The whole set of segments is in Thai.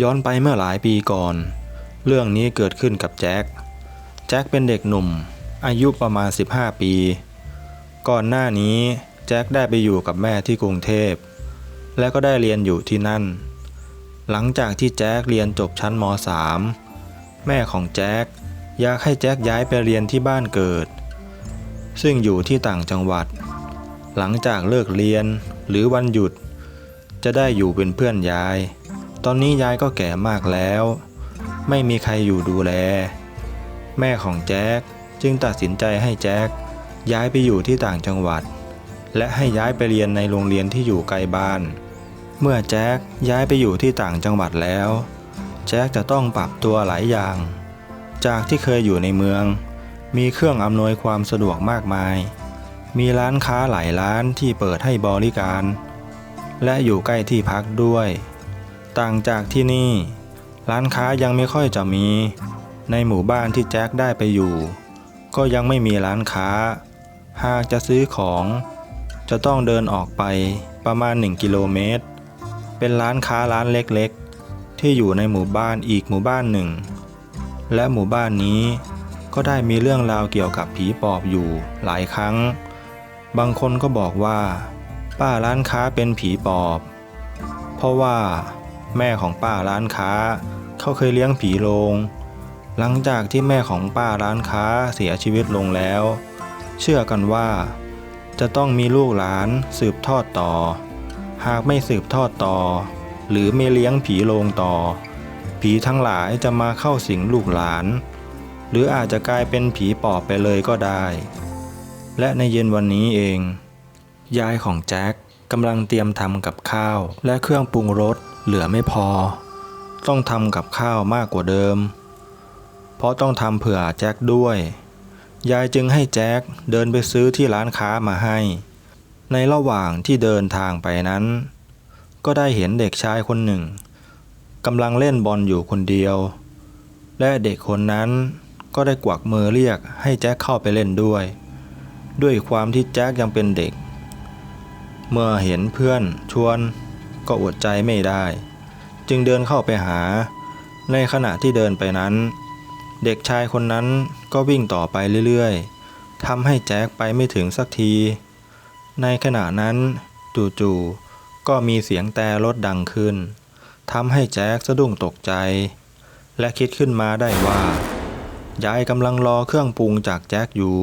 ย้อนไปเมื่อหลายปีก่อน เรื่องนี้เกิดขึ้นกับแจ็ค แจ็คเป็นเด็กหนุ่ม อายุประมาณ 15 ปี ก่อนหน้านี้แจ็คได้ไปอยู่กับแม่ที่กรุงเทพ และก็ได้เรียนอยู่ที่นั่น หลังจากที่แจ็คเรียนจบชั้นม .3 แม่ของแจ็คอยากให้แจ็คย้ายไปเรียนที่บ้านเกิด ซึ่งอยู่ที่ต่างจังหวัด หลังจากเลิกเรียนหรือวันหยุด จะได้อยู่เป็นเพื่อนยาย ตอนนี้ยายก็แก่มากแล้ว ไม่มีใครอยู่ดูแล แม่ของแจ็คจึงตัดสินใจให้แจ็คย้ายไปอยู่ที่ต่างจังหวัด และให้ย้ายไปเรียนในโรงเรียนที่อยู่ไกลบ้าน เมื่อแจ็คย้ายไปอยู่ที่ต่างจังหวัดแล้ว แจ็คจะต้องปรับตัวหลายอย่าง จากที่เคยอยู่ในเมือง มีเครื่องอำนวยความสะดวกมากมาย มีร้านค้าหลายร้านที่เปิดให้บริการ และอยู่ใกล้ที่พักด้วย ต่างจากที่นี่ ร้านค้ายังไม่ค่อยจะมี ในหมู่บ้านที่แจ็คได้ไปอยู่ ก็ยังไม่มีร้านค้า หากจะซื้อของ จะต้องเดินออกไปประมาณ 1 กิโลเมตร เป็นร้านค้าร้านเล็กๆ ที่อยู่ในหมู่บ้านอีกหมู่บ้านหนึ่ง และหมู่บ้านนี้ก็ได้มีเรื่องราวเกี่ยวกับผีปอบอยู่หลายครั้ง บางคนก็บอกว่า ป้าร้านค้าเป็นผีปอบ เพราะว่า แม่ของป้าร้านค้า เขาเคยเลี้ยงผีโลง หลังจากที่แม่ของป้าร้านค้าเสียชีวิตลงแล้ว เชื่อกันว่า จะต้องมีลูกหลานสืบทอดต่อ หากไม่สืบทอดต่อ หรือไม่เลี้ยงผีโลงต่อ ผีทั้งหลายจะมาเข้าสิงลูกหลาน หรืออาจจะกลายเป็นผีปอบไปเลยก็ได้ และในเย็นวันนี้เอง ยายของแจ็ค กำลังเตรียมทำกับข้าว และเครื่องปรุงรสเหลือไม่พอ ต้องทำกับข้าวมากกว่าเดิม เพราะต้องทำเผื่อแจ็คด้วย ยายจึงให้แจ็คเดินไปซื้อที่ร้านค้ามาให้ ในระหว่างที่เดินทางไปนั้น ก็ได้เห็นเด็กชายคนหนึ่งกำลังเล่นบอลอยู่คนเดียว และเด็กคนนั้นก็ได้กวักมือเรียกให้แจ็คเข้าไปเล่นด้วย ด้วยความที่แจ็คยังเป็นเด็ก เมื่อเห็นเพื่อนชวนก็อดใจไม่ได้ จึงเดินเข้าไปหา ในขณะที่เดินไปนั้น เด็กชายคนนั้นก็วิ่งต่อไปเรื่อยๆทำให้แจ็คไปไม่ถึงสักที ในขณะนั้นจู่ๆก็มีเสียงแต่รถดังขึ้นทำให้แจ็คสะดุ้งตกใจ และคิดขึ้นมาได้ว่ายายกำลังรอเครื่องปรุงจากแจ็คอยู่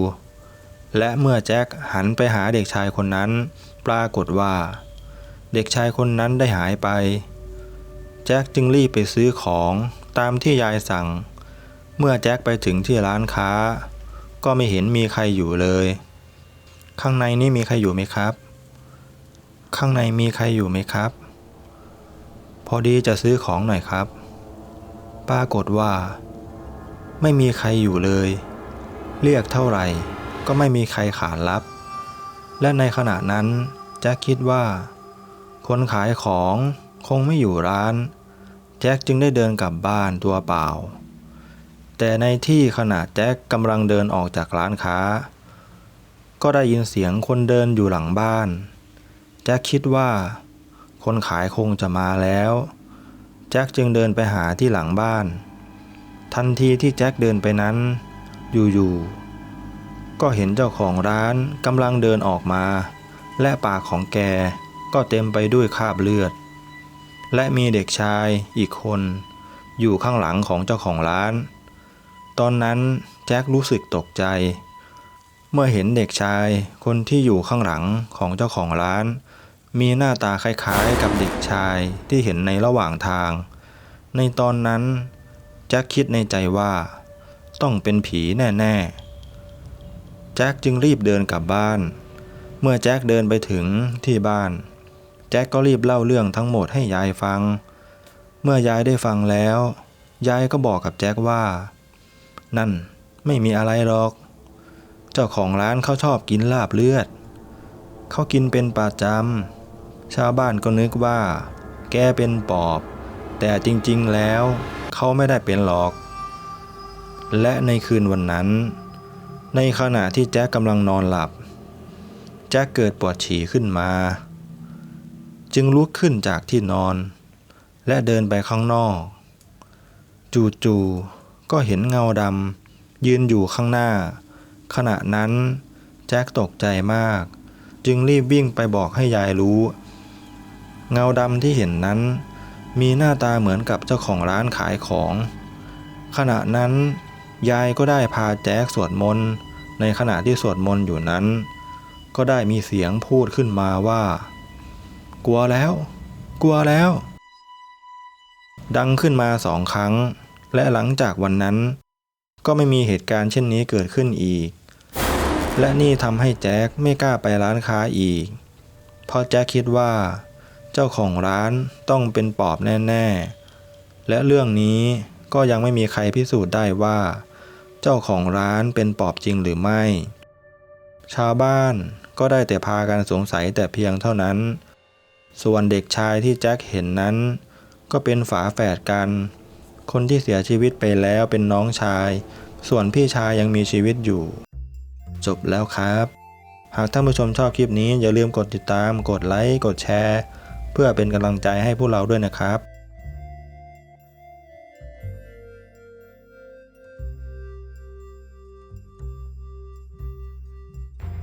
และเมื่อแจ็คหันไปหาเด็กชายคนนั้น ปรากฏว่า เด็กชายคนนั้นได้หายไป แจ็คจึงรีบไปซื้อของตามที่ยายสั่ง เมื่อแจ็คไปถึงที่ร้านค้า ก็ไม่เห็นมีใครอยู่เลย ข้างในนี่มีใครอยู่ไหมครับ ข้างในมีใครอยู่ไหมครับ พอดีจะซื้อของหน่อยครับ ปรากฏว่า ไม่มีใครอยู่เลย เรียกเท่าไหร่ ก็ไม่มีใครขานรับ และในขณะนั้นแจ็คคิดว่า คนขายของคงไม่อยู่ร้าน แจ็คจึงได้เดินกลับบ้านตัวเปล่า แต่ในที่ขณะแจ็คกำลังเดินออกจากร้านค้า ก็ได้ยินเสียงคนเดินอยู่หลังบ้าน แจ็คคิดว่า คนขายคงจะมาแล้ว แจ็คจึงเดินไปหาที่หลังบ้าน ทันทีที่แจ็คเดินไปนั้น อยู่ๆ ก็เห็นเจ้าของร้านกำลังเดินออกมา และปากของแกก็เต็มไปด้วยคราบเลือด และมีเด็กชายอีกคน อยู่ข้างหลังของเจ้าของร้าน ตอนนั้นแจ็ครู้สึกตกใจ เมื่อเห็นเด็กชายคนที่อยู่ข้างหลังของเจ้าของร้าน มีหน้าตาคล้ายๆกับเด็กชายที่เห็นในระหว่างทาง ในตอนนั้นแจ็คคิดในใจว่า ต้องเป็นผีแน่ ๆ แจ็คจึงรีบเดินกลับบ้าน เมื่อแจ็คเดินไปถึงที่บ้าน แจ็คก็รีบเล่าเรื่องทั้งหมดให้ยายฟัง เมื่อยายได้ฟังแล้ว ยายก็บอกกับแจ็คว่า นั่นไม่มีอะไรหรอก เจ้าของร้านเขาชอบกินลาบเลือด เขากินเป็นประจำชาวบ้านก็นึกว่า แกเป็นปอบ แต่จริงๆแล้ว เขาไม่ได้เป็นหรอก และในคืนวันนั้น ในขณะที่แจ็คกำลังนอนหลับ แจ็คเกิดปวดฉี่ขึ้นมา จึงลุกขึ้นจากที่นอน และเดินไปข้างนอก จู่ๆก็เห็นเงาดำยืนอยู่ข้างหน้า ขณะนั้นแจ็คตกใจมาก จึงรีบวิ่งไปบอกให้ยายรู้ เงาดำที่เห็นนั้น มีหน้าตาเหมือนกับเจ้าของร้านขายของ ขณะนั้น ยายก็ได้พาแจ๊กสวดมนต์ ในขณะที่สวดมนต์อยู่นั้น ก็ได้มีเสียงพูดขึ้นมาว่า กลัวแล้ว กลัวแล้ว ดังขึ้นมาสองครั้ง และหลังจากวันนั้น ก็ไม่มีเหตุการณ์เช่นนี้เกิดขึ้นอีก และนี่ทำให้แจ็คไม่กล้าไปร้านค้าอีก เพราะแจ็คคิดว่า เจ้าของร้านต้องเป็นปอบแน่ ๆ และเรื่องนี้ก็ยังไม่มีใครพิสูจน์ได้ว่า เจ้าของร้านเป็นปอบจริงหรือไม่ ชาวบ้านก็ได้แต่พากันสงสัยแต่เพียงเท่านั้น ส่วนเด็กชายที่แจ็คเห็นนั้น ก็เป็นฝาแฝดกัน คนที่เสียชีวิตไปแล้วเป็นน้องชาย ส่วนพี่ชายยังมีชีวิตอยู่ จบแล้วครับ หากท่านผู้ชมชอบคลิปนี้อย่าลืมกดติดตาม กดไลค์ กดแชร์ เพื่อเป็นกำลังใจให้พวกเราด้วยนะครับ